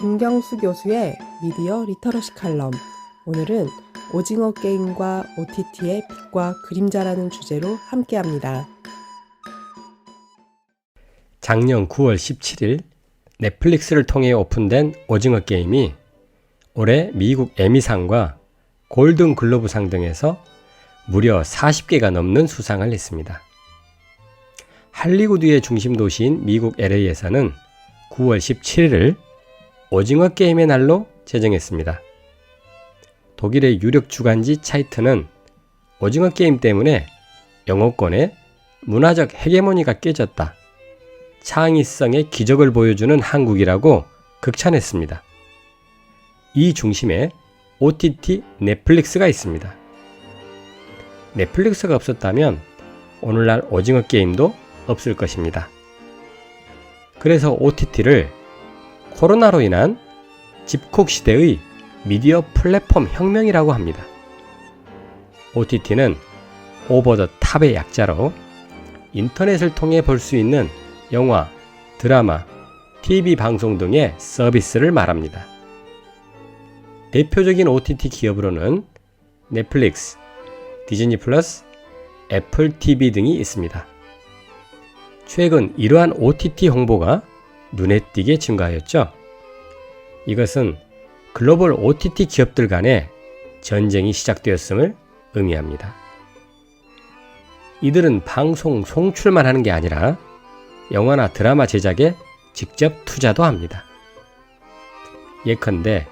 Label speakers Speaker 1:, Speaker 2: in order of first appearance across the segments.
Speaker 1: 김경수 교수의 미디어 리터러시 칼럼. 오늘은 오징어 게임과 OTT의 빛과 그림자라는 주제로 함께 합니다.
Speaker 2: 작년 9월 17일 넷플릭스를 통해 오픈된 오징어 게임이 올해 미국 에미상과 골든 글로브상 등에서 무려 40개가 넘는 수상을 했습니다. 할리우드의 중심 도시인 미국 LA에서는 9월 17일을 오징어 게임의 날로 제정했습니다. 독일의 유력 주간지 차이트는 오징어 게임 때문에 영어권의 문화적 헤게모니가 깨졌다. 창의성의 기적을 보여주는 한국이라고 극찬했습니다. 이 중심에 OTT 넷플릭스가 있습니다. 넷플릭스가 없었다면 오늘날 오징어 게임도 없을 것입니다. 그래서 OTT를 코로나로 인한 집콕 시대의 미디어 플랫폼 혁명이라고 합니다. OTT는 오버 더 탑의 약자로 인터넷을 통해 볼 수 있는 영화, 드라마, TV 방송 등의 서비스를 말합니다. 대표적인 OTT 기업으로는 넷플릭스, 디즈니 플러스, 애플 TV 등이 있습니다. 최근 이러한 OTT 홍보가 눈에 띄게 증가하였죠. 이것은 글로벌 OTT 기업들 간의 전쟁이 시작되었음을 의미합니다. 이들은 방송 송출만 하는 게 아니라 영화나 드라마 제작에 직접 투자도 합니다. 예컨대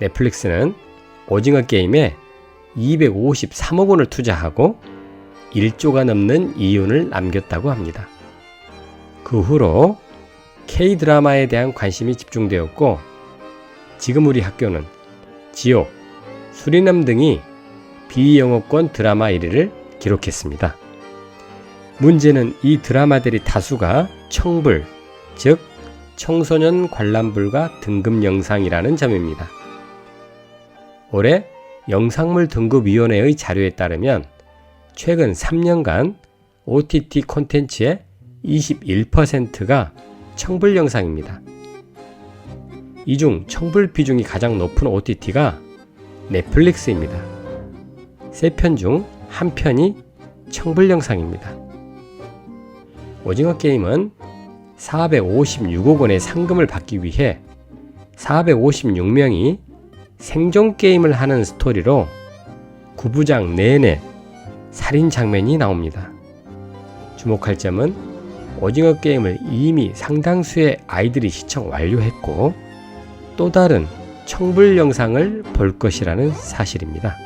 Speaker 2: 넷플릭스는 오징어 게임에 253억 원을 투자하고 1조가 넘는 이윤을 남겼다고 합니다. 그 후로 K-드라마에 대한 관심이 집중되었고 지금 우리 학교는 지옥, 수리남 등이 비영어권 드라마 1위를 기록했습니다. 문제는 이 드라마들이 다수가 청불, 즉 청소년 관람 불가 등급 영상이라는 점입니다. 올해 영상물 등급위원회의 자료에 따르면 최근 3년간 OTT 콘텐츠의 21%가 청불 영상입니다. 이 중 청불 비중이 가장 높은 OTT가 넷플릭스입니다. 세 편 중 한 편이 청불 영상입니다. 오징어 게임은 456억 원의 상금을 받기 위해 456명이 생존 게임을 하는 스토리로 구부장 내내 살인 장면이 나옵니다. 주목할 점은 오징어 게임을 이미 상당수의 아이들이 시청 완료했고 또 다른 청불 영상을 볼 것이라는 사실입니다.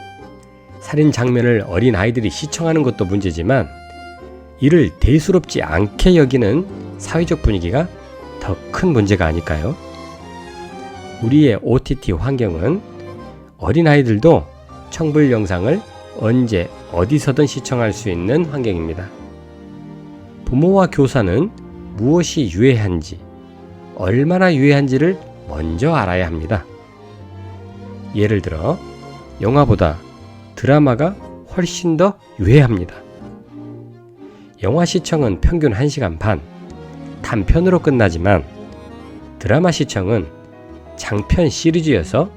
Speaker 2: 살인 장면을 어린 아이들이 시청하는 것도 문제지만 이를 대수롭지 않게 여기는 사회적 분위기가 더 큰 문제가 아닐까요? 우리의 OTT 환경은 어린아이들도 청불 영상을 언제 어디서든 시청할 수 있는 환경입니다. 부모와 교사는 무엇이 유해한지, 얼마나 유해한지를 먼저 알아야 합니다. 예를 들어, 영화보다 드라마가 훨씬 더 유해합니다. 영화 시청은 평균 1시간 반, 단편으로 끝나지만 드라마 시청은 장편 시리즈여서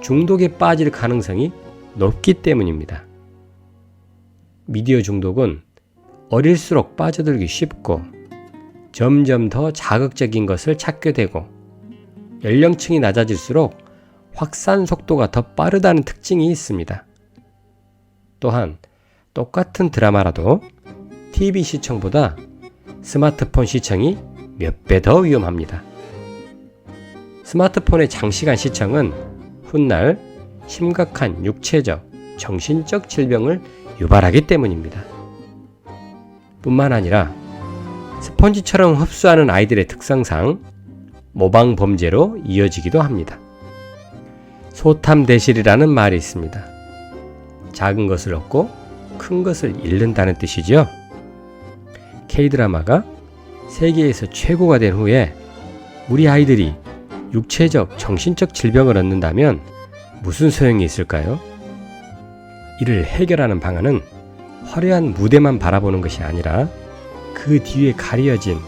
Speaker 2: 중독에 빠질 가능성이 높기 때문입니다. 미디어 중독은 어릴수록 빠져들기 쉽고 점점 더 자극적인 것을 찾게 되고 연령층이 낮아질수록 확산 속도가 더 빠르다는 특징이 있습니다. 또한 똑같은 드라마라도 TV 시청보다 스마트폰 시청이 몇 배 더 위험합니다. 스마트폰의 장시간 시청은 훗날 심각한 육체적, 정신적 질병을 유발하기 때문입니다. 뿐만 아니라 스펀지처럼 흡수하는 아이들의 특성상 모방 범죄로 이어지기도 합니다. 소탐 대실이라는 말이 있습니다. 작은 것을 얻고 큰 것을 잃는다는 뜻이죠. K-드라마가 세계에서 최고가 된 후에 우리 아이들이 육체적, 정신적 질병을 얻는다면 무슨 소용이 있을까요? 이를 해결하는 방안은 화려한 무대만 바라보는 것이 아니라 그 뒤에 가려진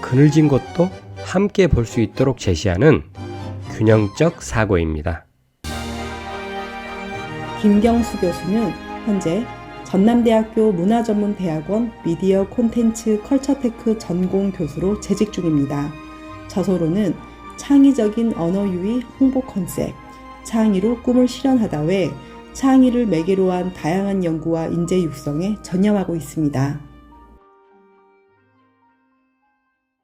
Speaker 2: 그늘진 곳도 함께 볼 수 있도록 제시하는 균형적 사고입니다.
Speaker 1: 김경수 교수는 현재 전남대학교 문화전문대학원 미디어 콘텐츠 컬처테크 전공 교수로 재직 중입니다. 저서로는 창의적인 언어 유희 홍보 컨셉, 창의로 꿈을 실현하다 외 창의를 매개로 한 다양한 연구와 인재 육성에 전념하고 있습니다.